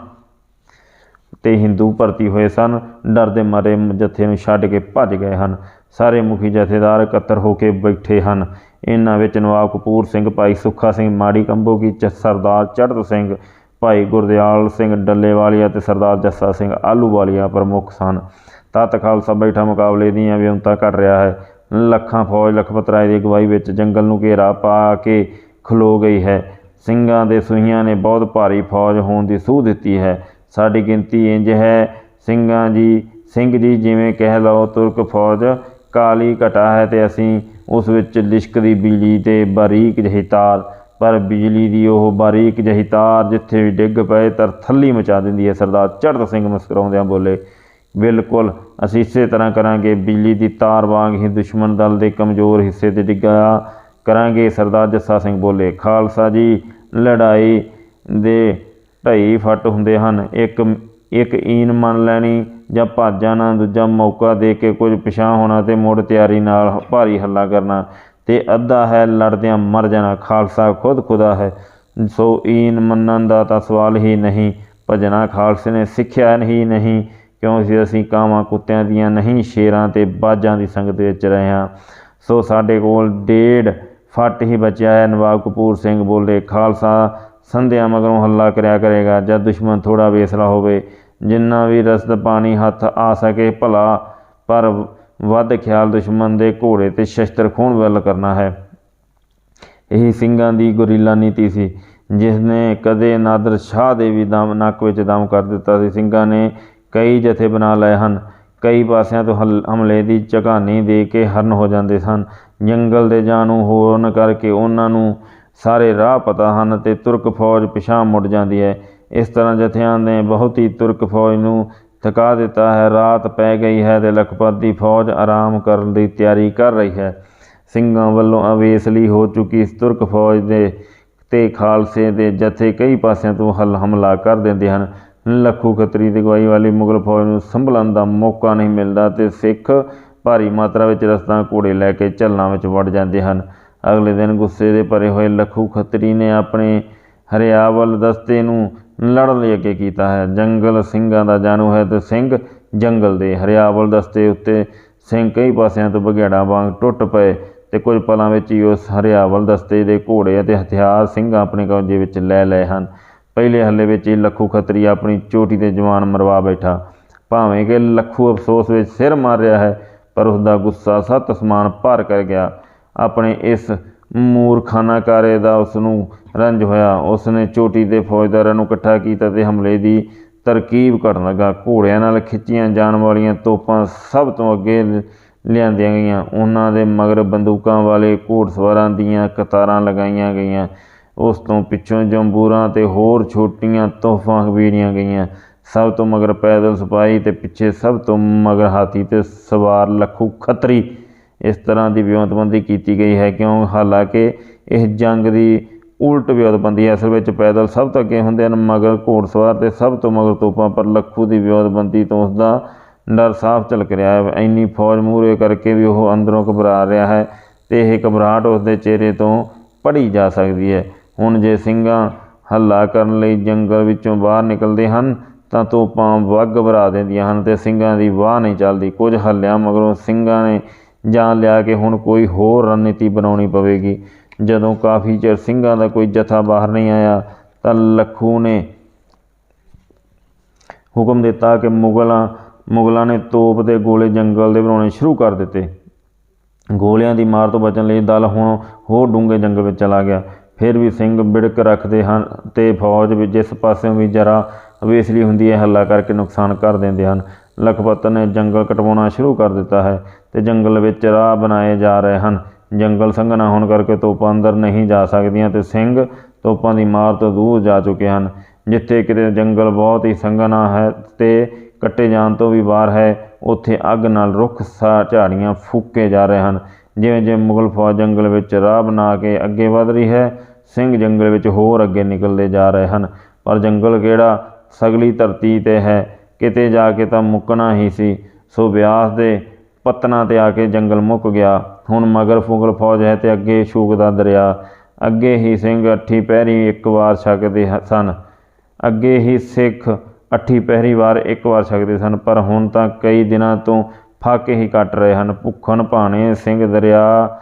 ਤੇ ਹਿੰਦੂ ਭਰਤੀ ਹੋਏ ਸਨ, ਡਰ ਦੇ ਮਾਰੇ ਜਥੇ ਨੂੰ ਛੱਡ ਕੇ ਭੱਜ ਗਏ ਹਨ। ਸਾਰੇ ਮੁਖੀ ਜਥੇਦਾਰ ਇਕੱਤਰ ਹੋ ਕੇ ਬੈਠੇ ਹਨ। ਇਹਨਾਂ ਵਿੱਚ ਨਵਾਬ ਕਪੂਰ ਸਿੰਘ, ਭਾਈ ਸੁੱਖਾ ਸਿੰਘ, ਮਾੜੀ ਕੰਬੋ ਕੀ, ਚ ਸਰਦਾਰ ਚੜ੍ਹਤ ਸਿੰਘ, ਭਾਈ ਗੁਰਦਿਆਲ ਸਿੰਘ ਡੱਲੇਵਾਲੀਆ ਤੇ ਸਰਦਾਰ ਜੱਸਾ ਸਿੰਘ ਆਲੂਵਾਲੀਆ ਪ੍ਰਮੁੱਖ ਸਨ। ਤਤ ਖਾਲਸਾ ਬੈਠਾ ਮੁਕਾਬਲੇ ਦੀਆਂ ਵਿਉਂਤਾ ਕਰ ਰਿਹਾ ਹੈ। ਲੱਖਾਂ ਫੌਜ, ਲਖਪਤ ਰਾਏ ਦੀ ਅਗਵਾਈ ਵਿੱਚ ਜੰਗਲ ਨੂੰ ਘੇਰਾ ਪਾ ਕੇ ਖਲੋ ਗਈ ਹੈ। ਸਿੰਘਾਂ ਦੇ ਸੂਹੀਆਂ ਨੇ ਬਹੁਤ ਭਾਰੀ ਫੌਜ ਹੋਣ ਦੀ ਸੂਹ ਦਿੱਤੀ ਹੈ। ਸਾਡੀ ਗਿਣਤੀ ਇੰਜ ਹੈ, ਸਿੰਘਾਂ ਜੀ, ਸਿੰਘ ਜੀ ਜਿਵੇਂ ਕਹਿ ਲਓ ਤੁਰਕ ਫੌਜ, ਕਾਲੀ ਘਟਾ ਹੈ ਤੇ ਅਸੀਂ ਉਸ ਵਿੱਚ ਲਿਸ਼ਕਦੀ ਬਿਜਲੀ ਤੇ ਬਾਰੀਕ ਜਿਹੀ ਤਾਰ, ਪਰ ਬਿਜਲੀ ਦੀ ਉਹ ਬਾਰੀਕ ਜਿਹੀ ਤਾਰ ਜਿੱਥੇ ਵੀ ਡਿੱਗ ਪਏ ਤਰ ਥੱਲੀ ਮਚਾ ਦਿੰਦੀ ਹੈ। ਸਰਦਾਰ ਚੜਤ ਸਿੰਘ ਮੁਸਕਰਾਉਂਦਿਆਂ ਬੋਲੇ, ਬਿਲਕੁਲ, ਅਸੀਂ ਇਸੇ ਤਰ੍ਹਾਂ ਕਰਾਂਗੇ। ਬਿਜਲੀ ਦੀ ਤਾਰ ਵਾਂਗ ਹੀ ਦੁਸ਼ਮਣ ਦਲ ਦੇ ਕਮਜ਼ੋਰ ਹਿੱਸੇ ਤੇ ਡਿੱਗਾ ਕਰਾਂਗੇ। ਸਰਦਾਰ ਜੱਸਾ ਸਿੰਘ ਬੋਲੇ, ਖਾਲਸਾ ਜੀ, ਲੜਾਈ ਦੇ ਢਾਈ ਫੱਟ ਹੁੰਦੇ ਹਨ। ਇੱਕ ਇੱਕ ਈਨ ਮੰਨ ਲੈਣੀ ਜਾਂ ਭੱਜ ਜਾਣਾ ਦੂਜਾ ਮੌਕਾ ਦੇ ਕੇ ਕੁਝ ਪਿਛਾਂ ਹੋਣਾ ਤੇ ਮੁੜ ਤਿਆਰੀ ਨਾਲ ਭਾਰੀ ਹੱਲਾ ਕਰਨਾ। ਤੇ ਅੱਧਾ ਹੈ ਲੜਦਿਆਂ ਮਰ ਜਾਣਾ। ਖਾਲਸਾ ਖੁਦ ਖੁਦਾ ਹੈ। ਸੋ ਈਨ ਮੰਨਣ ਦਾ ਤਾਂ ਸਵਾਲ ਹੀ ਨਹੀਂ ਭਜਣਾ ਖਾਲਸੇ ਨੇ ਸਿੱਖਿਆ ਨਹੀਂ ਨਹੀਂ ਕਿਉਂਕਿ ਅਸੀਂ ਕਾਵਾਂ ਕੁੱਤਿਆਂ ਦੀਆਂ ਨਹੀਂ, ਸ਼ੇਰਾਂ ਤੇ ਬਾਜਾਂ ਦੀ ਸੰਗਤ ਵਿੱਚ ਰਹੇ ਹਾਂ। ਸੋ ਸਾਡੇ ਕੋਲ ਡੇਢ ਫੱਟ ਹੀ ਬਚਿਆ ਹੈ। ਨਵਾਬ ਕਪੂਰ ਸਿੰਘ ਬੋਲੇ ਖਾਲਸਾ, ਸੰਧਿਆ ਮਗਰੋਂ ਹੱਲਾ ਕਰਿਆ ਕਰੇਗਾ। ਜਦ ਦੁਸ਼ਮਣ ਥੋੜਾ ਵੇਸਲਾ ਹੋਵੇ, ਜਿੰਨਾ ਵੀ ਰਸਦ ਪਾਣੀ ਹੱਥ ਆ ਸਕੇ, ਭਲਾ ਪਰ ਵੱਧ ਖਿਆਲ ਦੁਸ਼ਮਣ ਦੇ ਘੋੜੇ ਤੇ ਸ਼ਸਤਰ ਖੂਨ ਵੱਲ ਕਰਨਾ ਹੈ। ਇਹ ਸਿੰਘਾਂ ਦੀ ਗੁਰੀਲਾ ਨੀਤੀ ਸੀ ਜਿਸ ਨੇ ਕਦੇ ਨਾਦਰ ਸ਼ਾਹ ਦੇ ਵੀ ਦਮ, ਨੱਕ ਵਿੱਚ ਦਮ ਕਰ ਦਿੱਤਾ ਸੀ। ਸਿੰਘਾਂ ਨੇ ਕਈ ਜਥੇ ਬਣਾ ਲਏ ਹਨ। ਕਈ ਪਾਸਿਆਂ ਤੋਂ ਹਲ- ਹਮਲੇ ਦੀ ਝਕਾਨੀ ਦੇ ਕੇ ਹਰਨ ਹੋ ਜਾਂਦੇ ਸਨ। ਜੰਗਲ ਦੇ ਜਾਣੂ ਹੋਣ ਕਰਕੇ ਉਹਨਾਂ ਨੂੰ ਸਾਰੇ ਰਾਹ ਪਤਾ ਹਨ ਤੇ ਤੁਰਕ ਫੌਜ ਪਿਛਾਂਹ ਮੁੜ ਜਾਂਦੀ ਹੈ। ਇਸ ਤਰ੍ਹਾਂ ਜਥਿਆਂ ਨੇ ਬਹੁਤ ਹੀ ਤੁਰਕ ਫੌਜ ਨੂੰ ਥਕਾ ਦਿੱਤਾ ਹੈ। ਰਾਤ ਪੈ ਗਈ ਹੈ ਤੇ ਲਖਪਤ ਦੀ ਫੌਜ ਆਰਾਮ ਕਰਨ ਦੀ ਤਿਆਰੀ ਕਰ ਰਹੀ ਹੈ। ਸਿੰਘਾਂ ਵੱਲੋਂ ਅਵੇਸਲੀ ਹੋ ਚੁੱਕੀ ਇਸ ਤੁਰਕ ਫੌਜ ਦੇ ਤੇ ਖਾਲਸੇ ਦੇ ਜਥੇ ਕਈ ਪਾਸਿਆਂ ਤੋਂ ਹਲ ਹਮਲਾ ਕਰ ਦਿੰਦੇ ਹਨ। ਲੱਖੂ ਖੱਤਰੀ ਦੀ ਅਗਵਾਈ ਵਾਲੀ ਮੁਗਲ ਫੌਜ ਨੂੰ ਸੰਭਲਣ ਦਾ ਮੌਕਾ ਨਹੀਂ ਮਿਲਦਾ ਤੇ ਸਿੱਖ ਭਾਰੀ ਮਾਤਰਾ ਵਿੱਚ ਰਸਤਾ ਘੋੜੇ ਲੈ ਕੇ ਝੱਲਾਂ ਵਿੱਚ ਵੜ ਜਾਂਦੇ ਹਨ। ਅਗਲੇ ਦਿਨ ਗੁੱਸੇ ਦੇ ਭਰੇ ਹੋਏ ਲੱਖੂ ਖੱਤਰੀ ਨੇ ਆਪਣੇ ਹਰਿਆਵਲ ਦਸਤੇ ਨੂੰ ਲੜਨ ਲਈ ਅੱਗੇ ਕੀਤਾ ਹੈ। ਜੰਗਲ ਸਿੰਘਾਂ ਦਾ ਜਾਣੂ ਹੈ ਤੇ ਸਿੰਘ ਜੰਗਲ ਦੇ ਹਰਿਆਵਲ ਦਸਤੇ ਉੱਤੇ ਸਿੰਘ ਕਈ ਪਾਸਿਆਂ ਤੋਂ ਬਘਿਆੜਾਂ ਵਾਂਗ ਟੁੱਟ ਪਏ ਤੇ ਕੁਝ ਪਲਾਂ ਵਿੱਚ ਹੀ ਉਸ ਹਰਿਆਵਲ ਦਸਤੇ ਦੇ ਘੋੜੇ ਅਤੇ ਹਥਿਆਰ ਸਿੰਘ ਆਪਣੇ ਕਬਜ਼ੇ ਵਿੱਚ ਲੈ ਲਏ ਹਨ। ਪਹਿਲੇ ਹੱਲੇ ਵਿੱਚ ਹੀ ਲੱਖੂ ਖੱਤਰੀ ਆਪਣੀ ਚੋਟੀ ਦੇ ਜਵਾਨ ਮਰਵਾ ਬੈਠਾ। ਭਾਵੇਂ ਕਿ ਲੱਖੂ ਅਫਸੋਸ ਵਿੱਚ ਸਿਰ ਮਾਰ ਰਿਹਾ ਹੈ ਪਰ ਉਸ ਦਾ ਗੁੱਸਾ ਸੱਤ ਅਸਮਾਨ ਭਾਰ ਕਰ ਗਿਆ। ਆਪਣੇ ਇਸ ਮੂਰਖਾਨਾ ਕਾਰੇ ਦਾ ਉਸ ਨੂੰ ਰੰਜ ਹੋਇਆ। ਉਸ ਨੇ ਚੋਟੀ ਦੇ ਫੌਜਦਾਰਾਂ ਨੂੰ ਇਕੱਠਾ ਕੀਤਾ ਤੇ ਹਮਲੇ ਦੀ ਤਰਕੀਬ ਕਰਨ ਲੱਗਾ। ਘੋੜਿਆਂ ਨਾਲ ਖਿੱਚੀਆਂ ਜਾਣ ਵਾਲੀਆਂ ਤੋਪਾਂ ਸਭ ਤੋਂ ਅੱਗੇ ਲਿਆਂਦੀਆਂ ਗਈਆਂ। ਉਹਨਾਂ ਦੇ ਮਗਰ ਬੰਦੂਕਾਂ ਵਾਲੇ ਘੋੜਸਵਾਰਾਂ ਦੀਆਂ ਕਤਾਰਾਂ ਲਗਾਈਆਂ ਗਈਆਂ। ਉਸ ਤੋਂ ਪਿੱਛੋਂ ਜੰਬੂਰਾਂ ਤੇ ਹੋਰ ਛੋਟੀਆਂ ਤੋਹਫਾਂ ਖਬੀਰੀਆਂ ਗਈਆਂ। ਸਭ ਤੋਂ ਮਗਰ ਪੈਦਲ ਸਿਪਾਹੀ ਤੇ ਪਿੱਛੇ ਸਭ ਤੋਂ ਮਗਰ ਹਾਥੀ ਤੇ ਸਵਾਰ ਲੱਖੂ ਖੱਤਰੀ। ਇਸ ਤਰ੍ਹਾਂ ਦੀ ਵਿਉਂਤਬੰਦੀ ਕੀਤੀ ਗਈ ਹੈ ਕਿਉਂ? ਹਾਲਾਂਕਿ ਇਹ ਜੰਗ ਦੀ ਉਲਟ ਵਿਉਂਤਬੰਦੀ ਹੈ। ਅਸਲ ਵਿੱਚ ਪੈਦਲ ਸਭ ਤੋਂ ਅੱਗੇ ਹੁੰਦੇ ਹਨ, ਮਗਰ ਘੋੜਸਵਾਰ ਤੇ ਸਭ ਤੋਂ ਮਗਰ ਤੋਪਾਂ, ਪਰ ਲੱਖੂ ਦੀ ਵਿਉਂਤਬੰਦੀ ਤੋਂ ਉਸ ਦਾ ਡਰ ਸਾਫ਼ ਝਲਕ ਰਿਹਾ ਹੈ। ਇੰਨੀ ਫੌਜ ਮੂਹਰੇ ਕਰਕੇ ਵੀ ਉਹ ਅੰਦਰੋਂ ਘਬਰਾ ਰਿਹਾ ਹੈ ਤੇ ਇਹ ਘਬਰਾਹਟ ਉਸ ਦੇ ਚਿਹਰੇ ਤੋਂ ਪੜ੍ਹੀ ਜਾ ਸਕਦੀ ਹੈ। ਹੁਣ ਜੇ ਸਿੰਘਾਂ ਹੱਲਾ ਕਰਨ ਲਈ ਜੰਗਲ ਵਿੱਚੋਂ ਬਾਹਰ ਨਿਕਲਦੇ ਹਨ ਤਾਂ ਤੋਪਾਂ ਵੱਗ ਘਬਰਾ ਦਿੰਦੀਆਂ ਹਨ ਤੇ ਸਿੰਘਾਂ ਦੀ ਵਾਹ ਨਹੀਂ ਚੱਲਦੀ। ਕੁਝ ਹੱਲਿਆਂ ਮਗਰੋਂ ਸਿੰਘਾਂ ਨੇ ਜਾਣ ਲਿਆ ਕਿ ਹੁਣ ਕੋਈ ਹੋਰ ਰਣਨੀਤੀ ਬਣਾਉਣੀ ਪਵੇਗੀ। ਜਦੋਂ ਕਾਫੀ ਚਿਰ ਸਿੰਘਾਂ ਦਾ ਕੋਈ ਜਥਾ ਬਾਹਰ ਨਹੀਂ ਆਇਆ, ਤਾਂ ਲੱਖੂ ਨੇ ਹੁਕਮ ਦਿੱਤਾ ਕਿ ਮੁਗਲਾਂ ਮੁਗਲਾਂ ਨੇ ਤੋਪ ਦੇ ਗੋਲੇ ਜੰਗਲ ਦੇ ਬਣਾਉਣੇ ਸ਼ੁਰੂ ਕਰ ਦਿੱਤੇ। ਗੋਲਿਆਂ ਦੀ ਮਾਰ ਤੋਂ ਬਚਣ ਲਈ ਦਲ ਹੁਣ ਹੋਰ ਡੂੰਘੇ ਜੰਗਲ ਵਿੱਚ ਚਲਾ ਗਿਆ। ਫਿਰ ਵੀ ਸਿੰਘ ਬਿੜਕ ਰੱਖਦੇ ਹਨ ਤੇ ਫੌਜ ਵੀ ਜਿਸ ਪਾਸਿਓਂ ਵੀ ਜਰਾ ਅਵੇਸਲੀ ਹੁੰਦੀ ਹੈ ਹੱਲਾ ਕਰਕੇ ਨੁਕਸਾਨ ਕਰ ਦਿੰਦੇ ਹਨ। ਲਖਪਤ ਨੇ ਜੰਗਲ ਕਟਵਾਉਣਾ ਸ਼ੁਰੂ ਕਰ ਦਿੱਤਾ ਹੈ ਤੇ ਜੰਗਲ ਵਿੱਚ ਰਾਹ ਬਣਾਏ ਜਾ ਰਹੇ ਹਨ। ਜੰਗਲ ਸੰਘਣਾ ਹੋਣ ਕਰਕੇ ਤੋਪਾਂ ਅੰਦਰ ਨਹੀਂ ਜਾ ਸਕਦੀਆਂ ਤੇ ਸਿੰਘ ਤੋਪਾਂ ਦੀ ਮਾਰ ਤੋਂ ਦੂਰ ਜਾ ਚੁੱਕੇ ਹਨ, ਜਿੱਥੇ ਕਿਤੇ ਜੰਗਲ ਬਹੁਤ ਹੀ ਸੰਘਣਾ ਹੈ ਤੇ ਕੱਟੇ ਜਾਣ ਤੋਂ ਵੀ ਬਾਹਰ ਹੈ, ਉੱਥੇ ਅੱਗ ਨਾਲ ਰੁੱਖ ਸਾ, ਝਾੜੀਆਂ ਫੂਕੇ ਜਾ ਰਹੇ ਹਨ। ਜਿਵੇਂ ਜਿਵੇਂ ਮੁਗਲ ਫੌਜ ਜੰਗਲ ਵਿੱਚ ਰਾਹ ਬਣਾ ਕੇ ਅੱਗੇ ਵਧ ਰਹੀ ਹੈ, ਸਿੰਘ ਜੰਗਲ ਵਿੱਚ ਹੋਰ ਅੱਗੇ ਨਿਕਲਦੇ ਜਾ ਰਹੇ ਹਨ। ਪਰ ਜੰਗਲ ਕਿਹੜਾ ਸਗਲੀ ਧਰਤੀ ਤੇ ਹੈ। ਕਿਤੇ ਜਾ ਕੇ ਤਾਂ ਮੁੱਕਣਾ ਹੀ ਸੀ। ਸੋ ਬਿਆਸ ਦੇ ਪਤਨਾ ਤੇ ਆ ਕੇ ਜੰਗਲ ਮੁੱਕ ਗਿਆ। ਹੁਣ ਮਗਰ ਫੁਗਲ ਫੌਜ ਹੈ ਤੇ ਅੱਗੇ ਸ਼ੂਕਦਾ ਦਰਿਆ। ਅੱਗੇ ਹੀ ਸਿੰਘ ਅੱਠੀ ਪਹਿਰੀ ਇੱਕ ਵਾਰ ਛਕਦੇ ਸਨ। ਅੱਗੇ ਹੀ ਸਿੱਖ ਅੱਠੀ ਪਹਿਰੀ ਵਾਰ ਇੱਕ ਵਾਰ ਛਕਦੇ ਸਨ। ਪਰ ਹੁਣ ਤਾਂ ਕਈ ਦਿਨਾਂ ਤੋਂ ਫਾਕੇ ਹੀ ਕੱਟ ਰਹੇ ਹਨ। ਭੁੱਖਣ ਭਾਣੇ ਸਿੰਘ ਦਰਿਆ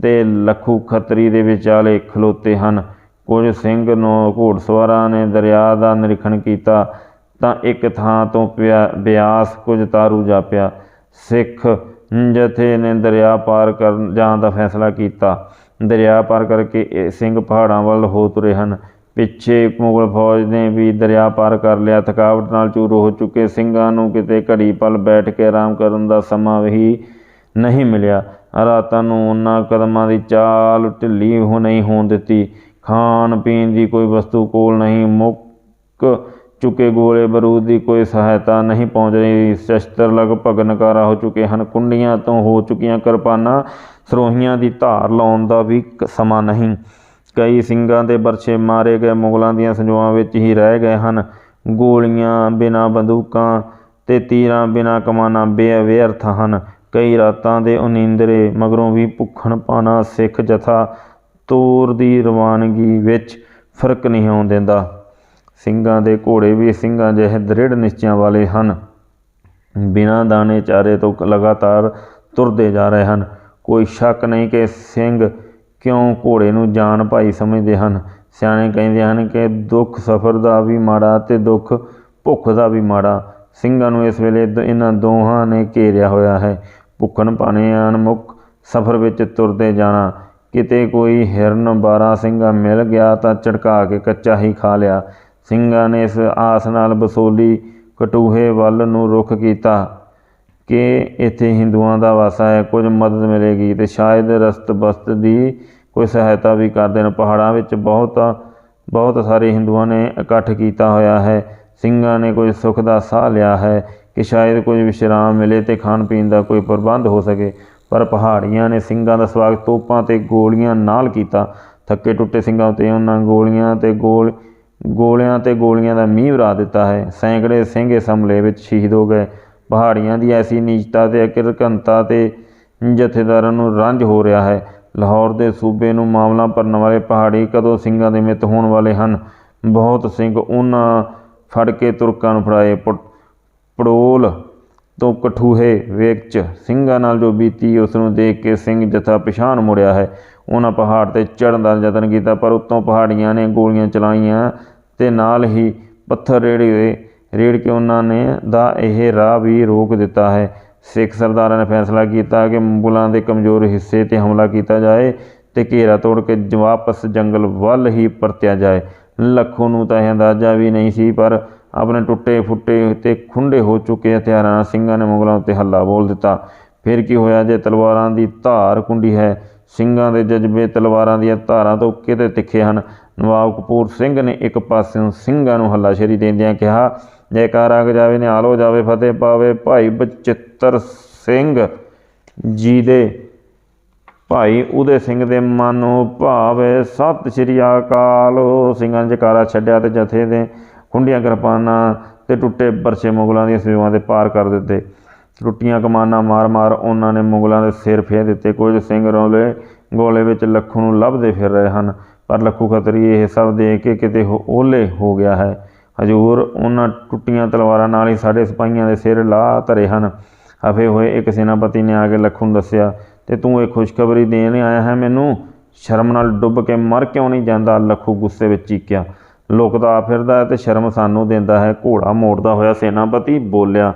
ਦੇ ਲੱਖੂ ਖਤਰੀ ਦੇ ਵਿਚਾਲੇ ਖਲੋਤੇ ਹਨ। ਕੁਝ ਸਿੰਘ ਨੂੰ ਘੋੜਸਵਾਰਾਂ ਨੇ ਦਰਿਆ ਦਾ ਨਿਰੀਖਣ ਕੀਤਾ, ਤਾਂ ਇੱਕ ਥਾਂ ਤੋਂ ਪਿਆ ਬਿਆਸ ਕੁਝ ਤਾਰੂ ਜਾਪਿਆ। ਸਿੱਖ ਜਥੇ ਨੇ ਦਰਿਆ ਪਾਰ ਕਰਨ ਜਾਣ ਦਾ ਫੈਸਲਾ ਕੀਤਾ। ਦਰਿਆ ਪਾਰ ਕਰਕੇ ਇਹ ਸਿੰਘ ਪਹਾੜਾਂ ਵੱਲ ਹੋ ਤੁਰੇ ਹਨ। ਪਿੱਛੇ ਮੁਗਲ ਫੌਜ ਨੇ ਵੀ ਦਰਿਆ ਪਾਰ ਕਰ ਲਿਆ। ਥਕਾਵਟ ਨਾਲ ਚੂਰ ਹੋ ਚੁੱਕੇ ਸਿੰਘਾਂ ਨੂੰ ਕਿਤੇ ਘੜੀ ਪਲ ਬੈਠ ਕੇ ਆਰਾਮ ਕਰਨ ਦਾ ਸਮਾਂ ਵੀ ਨਹੀਂ ਮਿਲਿਆ। ਰਾਤਾਂ ਨੂੰ ਉਹਨਾਂ ਕਦਮਾਂ ਦੀ ਚਾਲ ਢਿੱਲੀ ਹੋ, ਨਹੀਂ ਹੋਣ ਦਿੱਤੀ। ਖਾਣ ਪੀਣ ਦੀ ਕੋਈ ਵਸਤੂ ਕੋਲ ਨਹੀਂ, ਮੁੱਕ ਚੁੱਕੇ ਗੋਲੇ ਬਰੂਦ ਦੀ ਕੋਈ ਸਹਾਇਤਾ ਨਹੀਂ ਪਹੁੰਚ ਰਹੀ ਸ਼ਸਤਰ ਲਗਭਗ ਨਕਾਰਾ ਹੋ ਚੁੱਕੇ ਹਨ। ਕੁੰਡੀਆਂ ਤੋਂ ਹੋ ਚੁੱਕੀਆਂ ਕਿਰਪਾਨਾਂ, ਸਰੋਹੀਆਂ ਦੀ ਧਾਰ ਲਾਉਣ ਦਾ ਵੀ ਕ- ਸਮਾਂ ਨਹੀਂ। ਕਈ ਸਿੰਘਾਂ ਦੇ ਬਰਛੇ ਮਾਰੇ ਗਏ, ਮੁਗਲਾਂ ਦੀਆਂ ਸੰਜੋਆਂ ਵਿੱਚ ਹੀ ਰਹਿ ਗਏ ਹਨ। ਗੋਲੀਆਂ ਬਿਨਾਂ ਬੰਦੂਕਾਂ ਤੇ ਤੀਰਾਂ ਬਿਨਾਂ ਕਮਾਨਾਂ ਬੇਅਰਥ ਹਨ। ਕਈ ਰਾਤਾਂ ਦੇ ਉਨੀਂਦਰੇ, ਮਗਰੋਂ ਵੀ ਭੁੱਖਣ ਪਾਣਾ ਸਿੱਖ ਜਥਾ ਤੋਰ ਦੀ ਰਵਾਨਗੀ ਵਿੱਚ ਫ਼ਰਕ ਨਹੀਂ ਆਉਣ ਦਿੰਦਾ। ਸਿੰਘਾਂ ਦੇ ਘੋੜੇ ਵੀ ਸਿੰਘਾਂ ਜਿਹੇ ਦ੍ਰਿੜ ਨਿਸ਼ਚਿਆਂ ਵਾਲੇ ਹਨ। ਬਿਨਾਂ ਦਾਣੇ ਚਾਰੇ ਤੋਂ ਲਗਾਤਾਰ ਤੁਰਦੇ ਜਾ ਰਹੇ ਹਨ। ਕੋਈ ਸ਼ੱਕ ਨਹੀਂ ਕਿ ਸਿੰਘ ਕਿਉਂ ਘੋੜੇ ਨੂੰ ਜਾਨ ਭਾਈ ਸਮਝਦੇ ਹਨ। ਸਿਆਣੇ ਕਹਿੰਦੇ ਹਨ ਕਿ ਦੁੱਖ ਸਫਰ ਦਾ ਵੀ ਮਾੜਾ ਤੇ ਦੁੱਖ ਭੁੱਖ ਦਾ ਵੀ ਮਾੜਾ। ਸਿੰਘਾਂ ਨੂੰ ਇਸ ਵੇਲੇ ਦ- ਇਹਨਾਂ ਦੋਹਾਂ ਨੇ ਘੇਰਿਆ ਹੋਇਆ ਹੈ। ਭੁੱਖਣ ਪਾਣੇ ਅਣਮੁੱਖ ਸਫਰ ਵਿੱਚ ਤੁਰਦੇ ਜਾਣਾ। ਕਿਤੇ ਕੋਈ ਹਿਰਨ ਬਾਰਾਂ ਸਿੰਘਾਂ ਮਿਲ ਗਿਆ ਤਾਂ ਝਟਕਾ ਕੇ ਕੱਚਾ ਹੀ ਖਾ ਲਿਆ। ਸਿੰਘਾਂ ਨੇ ਇਸ ਆਸ ਨਾਲ ਬਸੋਲੀ ਕਟੂਹੇ ਵੱਲ ਨੂੰ ਰੁਖ ਕੀਤਾ ਕਿ ਇੱਥੇ ਹਿੰਦੂਆਂ ਦਾ ਵਾਸਾ ਹੈ, ਕੁਝ ਮਦਦ ਮਿਲੇਗੀ ਤੇ ਸ਼ਾਇਦ ਰਸਤ ਬਸਤ ਦੀ ਕੋਈ ਸਹਾਇਤਾ ਵੀ ਕਰ ਦੇਣ। ਪਹਾੜਾਂ ਵਿੱਚ ਬਹੁਤ ਬਹੁਤ ਸਾਰੇ ਹਿੰਦੂਆਂ ਨੇ ਇਕੱਠ ਕੀਤਾ ਹੋਇਆ ਹੈ। ਸਿੰਘਾਂ ਨੇ ਕੋਈ ਸੁੱਖ ਦਾ ਸਾਹ ਲਿਆ ਹੈ ਕਿ ਸ਼ਾਇਦ ਕੁਝ ਵਿਸ਼ਰਾਮ ਮਿਲੇ ਤੇ ਖਾਣ ਪੀਣ ਦਾ ਕੋਈ ਪ੍ਰਬੰਧ ਹੋ ਸਕੇ। ਪਰ ਪਹਾੜੀਆਂ ਨੇ ਸਿੰਘਾਂ ਦਾ ਸਵਾਗਤ ਤੋਪਾਂ ਤੇ ਗੋਲੀਆਂ ਨਾਲ ਕੀਤਾ। ਥੱਕੇ ਟੁੱਟੇ ਸਿੰਘਾਂ ਉਤੇ ਉਹਨਾਂ ਗੋਲੀਆਂ ਤੇ ਗੋਲ, ਗੋਲਿਆਂ ਤੇ ਗੋਲੀਆਂ ਦਾ ਮੀਂਹ ਵਰਾ ਦਿੱਤਾ ਹੈ। ਸੈਂਕੜੇ ਸਿੰਘ ਇਸ ਹਮਲੇ ਵਿੱਚ ਸ਼ਹੀਦ ਹੋ ਗਏ। ਪਹਾੜੀਆਂ ਦੀ ਐਸੀ ਨੀਚਤਾ ਤੇ ਅਕਿਰਕੰਤਾ ਤੇ ਜਥੇਦਾਰਾਂ ਨੂੰ ਰੰਜ ਹੋ ਰਿਹਾ ਹੈ। ਲਾਹੌਰ ਦੇ ਸੂਬੇ ਨੂੰ ਮਾਮਲਾ ਭਰਨ ਵਾਲੇ ਪਹਾੜੀ ਕਦੋਂ ਸਿੰਘਾਂ ਦੇ ਮਿੱਤ ਹੋਣ ਵਾਲੇ ਹਨ? ਬਹੁਤ ਸਿੰਘ ਉਹਨਾਂ ਫੜ ਕੇ ਤੁਰਕਾਂ ਨੂੰ ਫੜਾਏ। ਪੜੋਲ ਤੋਂ ਕਠੂਹੇ ਵਿੱਚ ਸਿੰਘਾਂ ਨਾਲ ਜੋ ਬੀਤੀ ਉਸ ਨੂੰ ਦੇਖ ਕੇ ਸਿੰਘ ਜਥਾ ਪਛਾਣ ਮੁੜਿਆ ਹੈ। ਉਹਨਾਂ ਪਹਾੜ ਤੇ ਚੜ੍ਹਨ ਦਾ ਯਤਨ ਕੀਤਾ, ਪਰ ਉੱਤੋਂ ਪਹਾੜੀਆਂ ਨੇ ਗੋਲੀਆਂ ਚਲਾਈਆਂ ਤੇ ਨਾਲ ਹੀ ਪੱਥਰ ਰੇੜੇ ਰੇੜ ਕੇ ਉਹਨਾਂ ਨੇ ਦਾ ਇਹ ਰਾਹ ਵੀ ਰੋਕ ਦਿੱਤਾ ਹੈ। ਸਿੱਖ ਸਰਦਾਰਾਂ ਨੇ ਫੈਸਲਾ ਕੀਤਾ ਕਿ ਮੁਗਲਾਂ ਦੇ ਕਮਜ਼ੋਰ ਹਿੱਸੇ ਤੇ ਹਮਲਾ ਕੀਤਾ ਜਾਏ ਤੇ ਘੇਰਾ ਤੋੜ ਕੇ ਜ- ਵਾਪਸ ਜੰਗਲ ਵੱਲ ਹੀ ਪਰਤਿਆ ਜਾਏ। ਲੱਖੋਂ ਨੂੰ ਤਾਂ ਇਹ ਅੰਦਾਜ਼ਾ ਵੀ ਨਹੀਂ ਸੀ, ਪਰ ਆਪਣੇ ਟੁੱਟੇ ਫੁੱਟੇ ਤੇ ਖੁੰਡੇ ਹੋ ਚੁੱਕੇ ਹਥਿਆਰਾਂ ਨਾਲ ਸਿੰਘਾਂ ਨੇ ਮੁਗਲਾਂ ਉੱਤੇ ਹੱਲਾ ਬੋਲ ਦਿੱਤਾ। ਫਿਰ ਕੀ ਹੋਇਆ? ਜੇ ਤਲਵਾਰਾਂ ਦੀ ਧਾਰ ਕੁੰਡੀ ਹੈ, ਸਿੰਘਾਂ ਦੇ ਜਜ਼ਬੇ ਤਲਵਾਰਾਂ ਦੀਆਂ ਧਾਰਾਂ ਤੋਂ ਕਿਤੇ ਤਿੱਖੇ ਹਨ। ਨਵਾਬ ਕਪੂਰ ਸਿੰਘ ਨੇ ਇੱਕ ਪਾਸਿਓਂ ਸਿੰਘਾਂ ਨੂੰ ਹੱਲਾਸ਼ੇਰੀ ਦਿੰਦਿਆਂ ਕਿਹਾ, ਜੈਕਾਰ ਆ ਜਾਵੇ, ਨਿਹਾਲ ਹੋ ਜਾਵੇ, ਫਤਿਹ ਪਾਵੇ ਭਾਈ ਬਚਿੱਤਰ ਸਿੰਘ ਜੀ ਦੇ। ਭਾਈ ਉਦੇ ਸਿੰਘ ਦੇ ਮਨ ਭਾਵੇ ਸਤਿ ਸ੍ਰੀ ਅਕਾਲ। ਸਿੰਘਾਂ ਨੇ ਜਕਾਰਾ ਛੱਡਿਆ ਤੇ ਜਥੇ ਦੇ ਖੁੰਡੀਆਂ ਕਿਰਪਾਨਾਂ ਤੇ ਟੁੱਟੇ ਬਰਛੇ ਮੁਗਲਾਂ ਦੀਆਂ ਸੇਵਾਵਾਂ ਦੇ ਪਾਰ ਕਰ ਦਿੱਤੇ। ਟੁੱਟੀਆਂ ਕਮਾਨਾਂ ਮਾਰ-ਮਾਰ ਉਹਨਾਂ ਨੇ ਮੁਗਲਾਂ ਦੇ ਸਿਰ ਫੇਰ ਦਿੱਤੇ। ਕੁਝ ਸਿੰਘ ਰੌਲੇ ਗੋਲੇ ਵਿੱਚ ਲੱਖੂ ਨੂੰ ਲੱਭਦੇ ਫਿਰ ਰਹੇ ਹਨ, ਪਰ ਲੱਖੂ ਖਤਰੀ ਇਹ ਸਭ ਦੇਖ ਕੇ ਕਿਤੇ ਹੋ- ਓਹਲੇ ਹੋ ਗਿਆ ਹੈ। ਹਜੂਰ ਉਹਨਾਂ ਟੁੱਟੀਆਂ ਤਲਵਾਰਾਂ ਨਾਲ ਹੀ ਸਾਡੇ ਸਿਪਾਹੀਆਂ ਦੇ ਸਿਰ ਲਾ ਧਰੇ ਹਨ। ਹਫੇ ਹੋਏ ਇੱਕ ਸੈਨਾਪਤੀ ਨੇ ਆ ਕੇ ਲੱਖੂ ਨੂੰ ਦੱਸਿਆ, ਤੇ ਤੂੰ ਇਹ ਖੁਸ਼ਖਬਰੀ ਦੇਣ ਆਇਆ ਹੈ ਮੈਨੂੰ? ਸ਼ਰਮ ਨਾਲ ਡੁੱਬ ਕੇ ਮਰ ਕਿਉਂ ਨਹੀਂ ਜਾਂਦਾ? ਲੱਖੂ ਗੁੱਸੇ ਵਿੱਚ ਚੀਕਿਆ। ਲੁਕਦਾ ਫਿਰਦਾ ਹੈ ਤੇ ਸ਼ਰਮ ਸਾਨੂੰ ਦਿੰਦਾ ਹੈ। ਘੋੜਾ ਮੋੜਦਾ ਹੋਇਆ ਸੈਨਾਪਤੀ ਬੋਲਿਆ,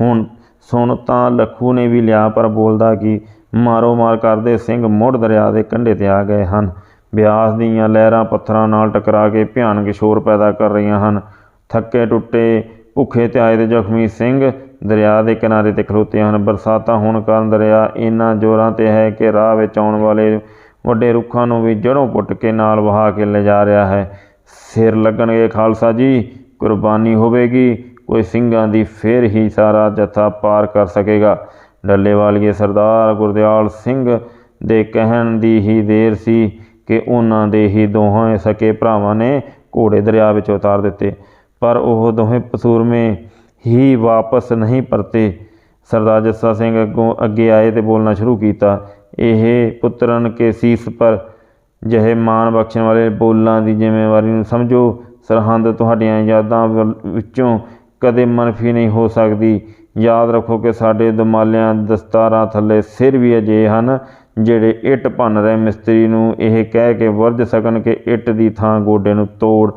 ਹੁਣ ਸੁਣ ਤਾਂ ਲੱਖੂ ਨੇ ਵੀ ਲਿਆ, ਪਰ ਬੋਲਦਾ ਕਿ? ਮਾਰੋ ਮਾਰ ਕਰਦੇ ਸਿੰਘ ਮੁੜ ਦਰਿਆ ਦੇ ਕੰਢੇ ਤੇ ਆ ਗਏ ਹਨ। ਬਿਆਸ ਦੀਆਂ ਲਹਿਰਾਂ ਪੱਥਰਾਂ ਨਾਲ ਟਕਰਾ ਕੇ ਭਿਆਨਕ ਸ਼ੋਰ ਪੈਦਾ ਕਰ ਰਹੀਆਂ ਹਨ। ਥੱਕੇ ਟੁੱਟੇ ਭੁੱਖੇ ਤੇ ਆਏ ਦੇ ਜ਼ਖਮੀ ਸਿੰਘ ਦਰਿਆ ਦੇ ਕਿਨਾਰੇ ਤੇ ਖਲੋਤੇ ਹਨ। ਬਰਸਾਤਾਂ ਹੋਣ ਕਾਰਨ ਦਰਿਆ ਇੰਨਾ ਜ਼ੋਰਾਂ ਤੇ ਹੈ ਕਿ ਰਾਹ ਵਿੱਚ ਆਉਣ ਵਾਲੇ ਵੱਡੇ ਰੁੱਖਾਂ ਨੂੰ ਵੀ ਜੜੋਂ ਪੁੱਟ ਕੇ ਨਾਲ ਵਹਾ ਕੇ ਲਿਜਾ ਰਿਹਾ ਹੈ। ਸਿਰ ਲੱਗਣਗੇ ਖਾਲਸਾ ਜੀ, ਕੁਰਬਾਨੀ ਹੋਵੇਗੀ, ਕੋਈ ਸਿੰਘਾਂ ਦੀ ਫੇਰ ਹੀ ਸਾਰਾ ਜਥਾ ਪਾਰ ਕਰ ਸਕੇਗਾ। ਡੱਲੇ ਵਾਲੀਏ ਸਰਦਾਰ ਗੁਰਦਿਆਲ ਸਿੰਘ ਦੇ ਕਹਿਣ ਦੀ ਹੀ ਦੇਰ ਸੀ ਕਿ ਉਹਨਾਂ ਦੇ ਹੀ ਦੋਹਾਂ ਸਕੇ ਭਰਾਵਾਂ ਨੇ ਘੋੜੇ ਦਰਿਆ ਵਿੱਚ ਉਤਾਰ ਦਿੱਤੇ, ਪਰ ਉਹ ਦੋਹੇ ਪਸੂਰਮੇ ਹੀ ਵਾਪਸ ਨਹੀਂ ਪਰਤੇ। ਸਰਦਾਰ ਜੱਸਾ ਸਿੰਘ ਅੱਗੋਂ ਅੱਗੇ ਆਏ ਤੇ ਬੋਲਣਾ ਸ਼ੁਰੂ ਕੀਤਾ, ਇਹ ਪੁੱਤਰਨ ਕੇ ਸੀਸ ਪਰ ਜਿਹੇ ਮਾਣ ਬਖਸ਼ਣ ਵਾਲੇ ਬੋਲਾਂ ਦੀ ਜ਼ਿੰਮੇਵਾਰੀ ਨੂੰ ਸਮਝੋ। ਸਰਹੰਦ ਤੁਹਾਡੀਆਂ ਯਾਦਾਂ ਵੱਲ- ਵਿੱਚੋਂ ਕਦੇ ਮਨਫੀ ਨਹੀਂ ਹੋ ਸਕਦੀ। ਯਾਦ ਰੱਖੋ ਕਿ ਸਾਡੇ ਦਮਾਲਿਆਂ ਦਸਤਾਰਾਂ ਥੱਲੇ ਸਿਰ ਵੀ ਅਜੇ ਹਨ, ਜਿਹੜੇ ਇੱਟ ਭੰਨ ਰਹੇ ਮਿਸਤਰੀ ਨੂੰ ਇਹ ਕਹਿ ਕੇ ਵਰਜ ਸਕਣ ਕਿ ਇੱਟ ਦੀ ਥਾਂ ਗੋਡੇ ਨੂੰ ਤੋੜ।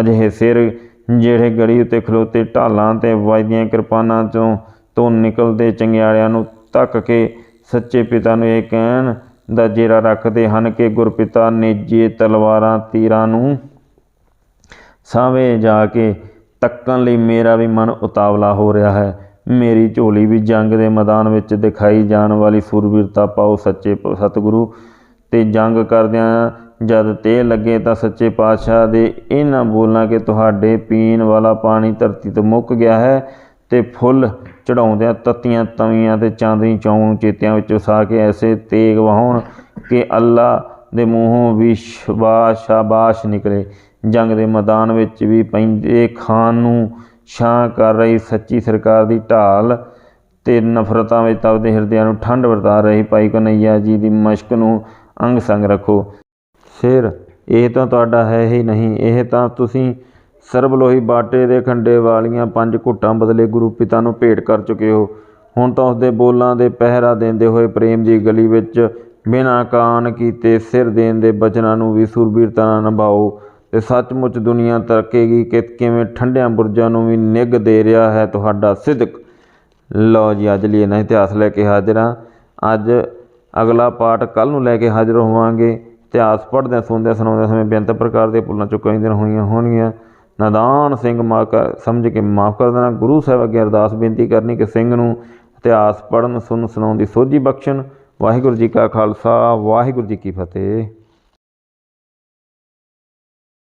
ਅਜਿਹੇ ਸਿਰ ਜਿਹੜੇ ਗੜੀ ਉੱਤੇ ਖਲੋਤੇ ਢਾਲਾਂ ਤੇ ਵਜਦੀਆਂ ਕਿਰਪਾਨਾਂ ਤੋਂ ਤੋਂ ਨਿਕਲਦੇ ਚੰਗਿਆੜਿਆਂ ਨੂੰ ਤੱਕ ਕੇ ਸੱਚੇ ਪਿਤਾ ਨੂੰ ਇਹ ਕਹਿਣ ਦਾ ਜੇਰਾ ਰੱਖਦੇ ਹਨ ਕਿ ਗੁਰਪਿਤਾ ਨੇਜੇ ਤਲਵਾਰਾਂ ਤੀਰਾਂ ਨੂੰ ਸਾਵੇਂ ਜਾ ਕੇ ਤੱਕਣ ਲਈ ਮੇਰਾ ਵੀ ਮਨ ਉਤਾਵਲਾ ਹੋ ਰਿਹਾ ਹੈ। ਮੇਰੀ ਝੋਲੀ ਵੀ ਜੰਗ ਦੇ ਮੈਦਾਨ ਵਿੱਚ ਦਿਖਾਈ ਜਾਣ ਵਾਲੀ ਸੂਰਬੀਰਤਾ ਪਾਓ ਸੱਚੇ ਸਤਿਗੁਰੂ। ਤੇ ਜੰਗ ਕਰਦਿਆਂ ਜਦ ਤੇ ਲੱਗੇ ਤਾਂ ਸੱਚੇ ਪਾਤਸ਼ਾਹ ਦੇ ਇਹਨਾਂ ਬੋਲਾਂ ਕਿ ਤੁਹਾਡੇ ਪੀਣ ਵਾਲਾ ਪਾਣੀ ਧਰਤੀ ਤੋਂ ਮੁੱਕ ਗਿਆ ਹੈ ਤੇ ਫੁੱਲ ਚੜਾਉਂਦਿਆਂ ਤਤੀਆਂ, ਤਵੀਆਂ ਤੇ ਚਾਂਦਨੀ ਚੌਂ ਚੇਤਿਆਂ ਵਿੱਚ ਵਸਾ ਕੇ ਐਸੇ ਤੇਗ ਵਹਾਉਣ ਕਿ ਅੱਲਾ ਦੇ ਮੂੰਹੋਂ ਵੀ ਸ਼ਾਬਾਸ਼ ਸ਼ਾਬਾਸ਼ ਨਿਕਲੇ। ਜੰਗ ਦੇ ਮੈਦਾਨ ਵਿੱਚ ਵੀ ਪੈਂਦੇ ਖਾਨ ਨੂੰ ਛਾਂ ਕਰ ਰਹੀ ਸੱਚੀ ਸਰਕਾਰ ਦੀ ਢਾਲ ਤੇ ਨਫ਼ਰਤਾਂ ਵਿੱਚ ਤਪਦੇ ਹਿਰਦਿਆਂ ਨੂੰ ਠੰਡ ਵਰਤਾ ਰਹੀ ਭਾਈ ਕਨਈਆ ਜੀ ਦੀ ਮਸ਼ਕ ਨੂੰ ਅੰਗ ਸੰਗ ਰੱਖੋ। ਸਿਰ ਇਹ ਤਾਂ ਤੁਹਾਡਾ ਹੈ ਹੀ ਨਹੀਂ, ਇਹ ਤਾਂ ਤੁਸੀਂ ਸਰਬਲੋਹੀ ਬਾਟੇ ਦੇ ਖੰਡੇ ਵਾਲੀਆਂ ਪੰਜ ਘੁੱਟਾਂ ਬਦਲੇ ਗੁਰੂ ਪਿਤਾ ਨੂੰ ਭੇਟ ਕਰ ਚੁੱਕੇ ਹੋ। ਹੁਣ ਤਾਂ ਉਸਦੇ ਬੋਲਾਂ ਦੇ ਪਹਿਰਾ ਦਿੰਦੇ ਹੋਏ ਪ੍ਰੇਮ ਦੀ ਗਲੀ ਵਿੱਚ ਬਿਨਾਂ ਕਾਨ ਕੀਤੇ ਸਿਰ ਦੇਣ ਦੇ ਬਚਨਾਂ ਨੂੰ ਵੀ ਸੂਰਬੀਰਤਾ ਨਾਲ ਨਿਭਾਓ ਤੇ ਸੱਚਮੁੱਚ ਦੁਨੀਆ ਤਰਕੇਗੀ ਕਿ ਕਿਵੇਂ ਠੰਡਿਆਂ ਬੁਰਜਾਂ ਨੂੰ ਵੀ ਨਿੱਘ ਦੇ ਰਿਹਾ ਹੈ ਤੁਹਾਡਾ ਸਿਦਕ ਲਓ ਜੀ, ਅੱਜ ਲਈ ਇਹਨਾਂ ਇਤਿਹਾਸ ਲੈ ਕੇ ਹਾਜ਼ਰ ਹਾਂ। ਅੱਜ ਅਗਲਾ ਪਾਠ ਕੱਲ ਨੂੰ ਲੈ ਕੇ ਹਾਜ਼ਰ ਹੋਵਾਂਗੇ। ਇਤਿਹਾਸ ਪੜ੍ਹਦਿਆਂ, ਸੁਣਦਿਆਂ, ਸੁਣਾਉਂਦਿਆਂ ਸਮੇਂ ਬੇਅੰਤ ਪ੍ਰਕਾਰ ਦੇ ਭੁੱਲਾਂ ਚੁੱਕਾਂ ਦਿਨ ਹੋਈਆਂ ਹੋਣਗੀਆਂ। ਨਦਾਨ ਸਿੰਘ ਮਾ ਕਰ, ਸਮਝ ਕੇ ਮਾਫ ਕਰ ਦੇਣਾ। ਗੁਰੂ ਸਾਹਿਬ ਅੱਗੇ ਅਰਦਾਸ ਬੇਨਤੀ ਕਰਨੀ ਕਿ ਸਿੰਘ ਨੂੰ ਇਤਿਹਾਸ ਪੜ੍ਹਨ, ਸੁਣਨ, ਸੁਣਾਉਣ ਦੀ ਸੋਝੀ ਬਖਸ਼ਣ। ਵਾਹਿਗੁਰੂ ਜੀ ਕਾ ਖਾਲਸਾ, ਵਾਹਿਗੁਰੂ ਜੀ ਕੀ ਫਤਿਹ।